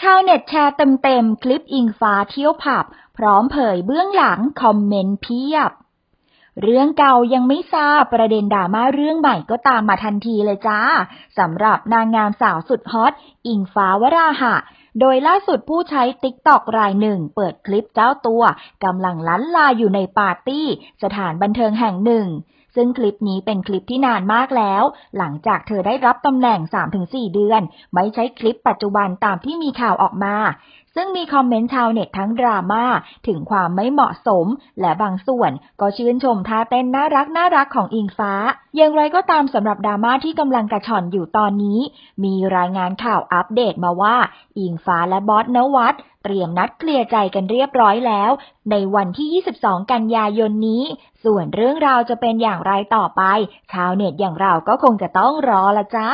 ชาวเน็ตแชร์เต็มๆ คลิปอิงฟ้าเที่ยวผับ พร้อมเผยเบื้องหลังคอมเมนต์เพียบ เรื่องเก่ายังไม่ทราบประเด็นดราม่าเรื่องใหม่ก็ตามมาทันทีเลยจ้าสำหรับนางงามสาวสุดฮอต อิงฟ้าวราหะ โดยล่าสุดผู้ใช้ติ๊กตอกรายหนึ่ง เปิดคลิปเจ้าตัวกำลังล้นลาอยู่ในปาร์ตี้ สถานบันเทิงแห่งหนึ่ง ซึ่งคลิปนี้เป็นคลิปที่นานมากแล้ว หลังจากเธอได้รับตำแหน่ง 3-4 เดือน ไม่ใช่คลิปปัจจุบันตามที่มีข่าวออกมา ซึ่งมีคอมเมนต์ชาวเน็ตทั้งดราม่าถึงความไม่เหมาะสม และบางส่วนก็ชื่นชมท่าเต้นน่ารักน่ารักของอิงฟ้า อย่างไรก็ตามสำหรับดราม่าที่กำลังกระชอนอยู่ตอนนี้ มีรายงานข่าวอัปเดตมาว่า อิงฟ้าและบอสนวัตเตรียมนัดเคลียร์ใจกันเรียบร้อยแล้ว ในวันที่ 22 กันยายนนี้ ส่วนเรื่องราวจะเป็นอย่างไรต่อไป ชาวเน็ตอย่างเราก็คงจะต้องรอละจ้า